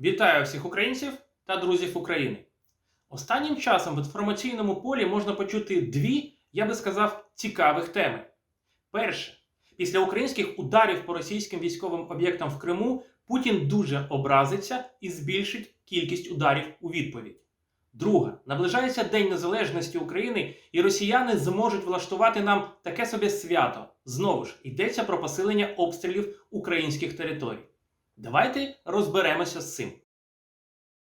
Вітаю всіх українців та друзів України. Останнім часом в інформаційному полі можна почути дві, я би сказав, цікавих теми. Перше, після українських ударів по російським військовим об'єктам в Криму Путін дуже образиться і збільшить кількість ударів у відповідь. Друге, наближається День Незалежності України, і росіяни зможуть влаштувати нам таке собі свято. Знову ж йдеться про посилення обстрілів українських територій. Давайте розберемося з цим.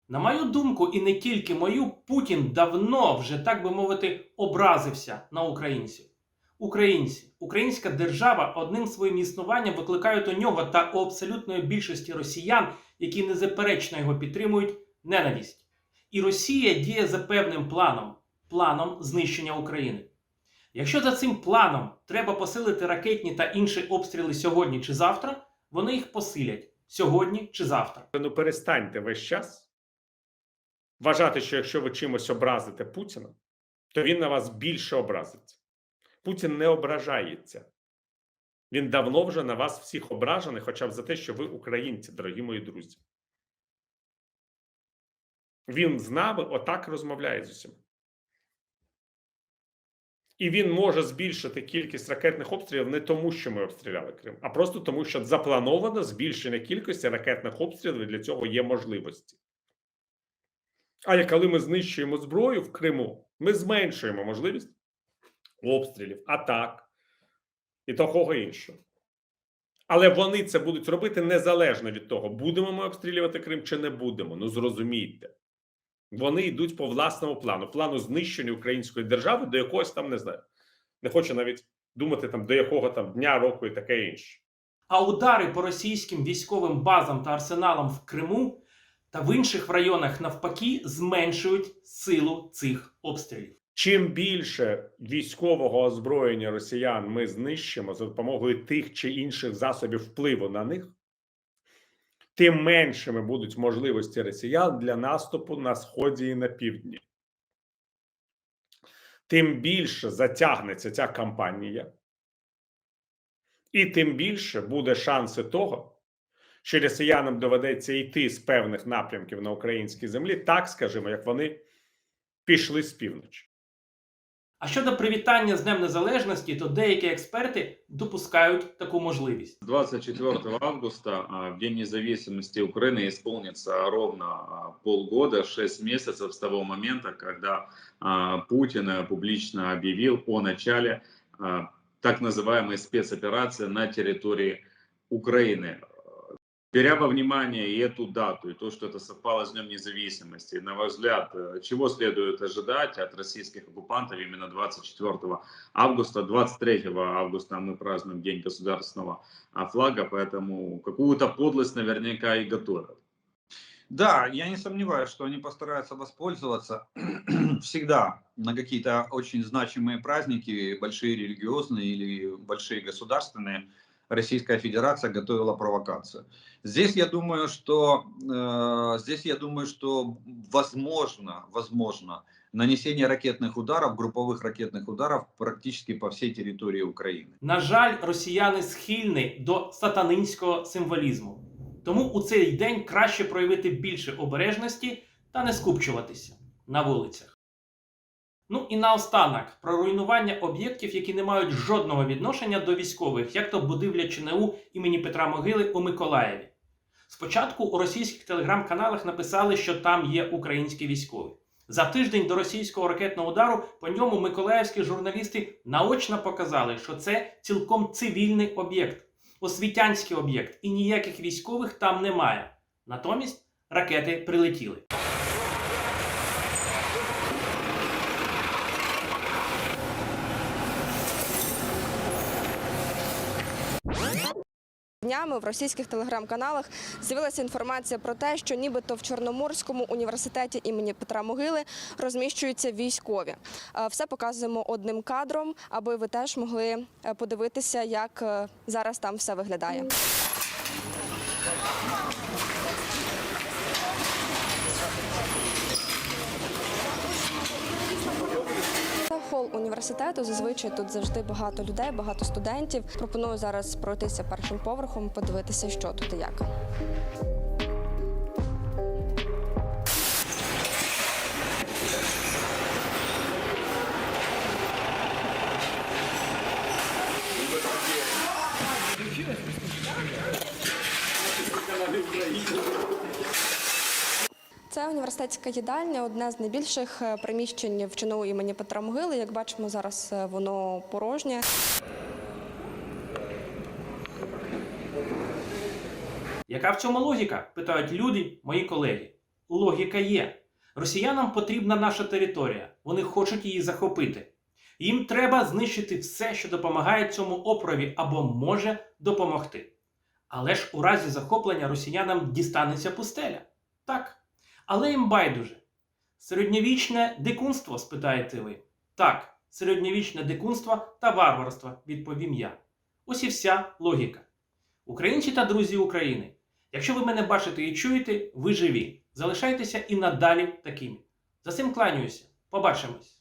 На мою думку, і не тільки мою, Путін давно вже, так би мовити, образився на українців. Українці, українська держава одним своїм існуванням викликають у нього та у абсолютної більшості росіян, які незаперечно його підтримують, ненависть. І Росія діє за певним планом планом знищення України. Якщо за цим планом треба посилити ракетні та інші обстріли сьогодні чи завтра, вони їх посилять сьогодні чи завтра. Ну перестаньте весь час вважати, що якщо ви чимось образите Путіна, то він на вас більше образиться. Путін не ображається. Він давно вже на вас всіх ображений, хоча б за те, що ви українці, дорогі мої друзі. Він з нами отак розмовляє з усіма. І він може збільшити кількість ракетних обстрілів не тому, що ми обстріляли Крим, а просто тому, що заплановано збільшення кількості ракетних обстрілів і для цього є можливості. А коли ми знищуємо зброю в Криму, ми зменшуємо можливість обстрілів, атак і такого іншого. Але вони це будуть робити незалежно від того, будемо ми обстрілювати Крим чи не будемо. Ну зрозумійте. Вони йдуть по власному плану, плану знищення української держави до якогось там не знаю. Не хочу навіть думати там до якого там дня, року і таке інше. А удари по російським військовим базам та арсеналам в Криму та в інших районах навпаки зменшують силу цих обстрілів. Чим більше військового озброєння росіян ми знищимо за допомогою тих чи інших засобів впливу на них, тим меншими будуть можливості росіян для наступу на сході і на півдні. Тим більше затягнеться ця кампанія, і тим більше буде шанси того, що росіянам доведеться йти з певних напрямків на українській землі, так скажімо, як вони пішли з півночі. А щодо привітання з Днем Незалежності, то деякі експерти допускають таку можливість. 24 августа, а, в День независимости Украины, исполнится ровно а, полгода, 6 месяцев с того момента, когда а, Путин э, публично объявил о начале а, так называемой спецоперации на территории Украины. Беря во внимание и эту дату, и то, что это совпало с Днем независимости, на ваш взгляд, э, чего следует ожидать от российских оккупантов именно 24 августа? 23 августа мы празднуем День государственного а, флага, поэтому какую-то подлость наверняка и готовят. Да, я не сомневаюсь, что они постараются воспользоваться всегда на какие-то очень значимые праздники, большие религиозные или большие государственные. Российская Федерация готовила провокацию. Здесь я думаю, что э, здесь я думаю, что возможно, возможно нанесение ракетных ударов, групповых ракетных ударов практически по всей территории Украины. На жаль, росіяни схильні до сатанинського символізму. Тому у цей день краще проявити більше обережності та не скупчуватися на вулицях. Ну і наостанок про руйнування об'єктів, які не мають жодного відношення до військових, як то будівля ЧНУ імені Петра Могили у Миколаєві. Спочатку у російських телеграм-каналах написали, що там є українські військові. За тиждень до російського ракетного удару по ньому миколаївські журналісти наочно показали, що це цілком цивільний об'єкт, освітянський об'єкт, і ніяких військових там немає. Натомість ракети прилетіли. Днями в російських телеграм-каналах з'явилася інформація про те, що нібито в Чорноморському університеті імені Петра Могили розміщуються військові. Е, Все показуємо одним кадром, аби ви теж могли е, подивитися, як е, зараз там все виглядає. університету. Зазвичай тут завжди багато людей, багато студентів. Пропоную зараз пройтися першим поверхом, подивитися, що тут і як. Україні. Це університетська їдальня, одне з найбільших е, приміщень в ЧНУ імені Петра Могили. Як бачимо, зараз е, воно порожнє. Яка в цьому логіка? питають люди, мої колеги. Логіка є. Росіянам потрібна наша територія. Вони хочуть її захопити. Їм треба знищити все, що допомагає цьому опрові або може допомогти. Але ж у разі захоплення росіянам дістанеться пустеля. Так. Але їм байдуже. Середньовічне дикунство, спитаєте ви. Так, середньовічне дикунство та варварство, відповім я. Ось і вся логіка. Українці та друзі України, якщо ви мене бачите і чуєте, ви живі. Залишайтеся і надалі такими. За цим кланяюся. Побачимось!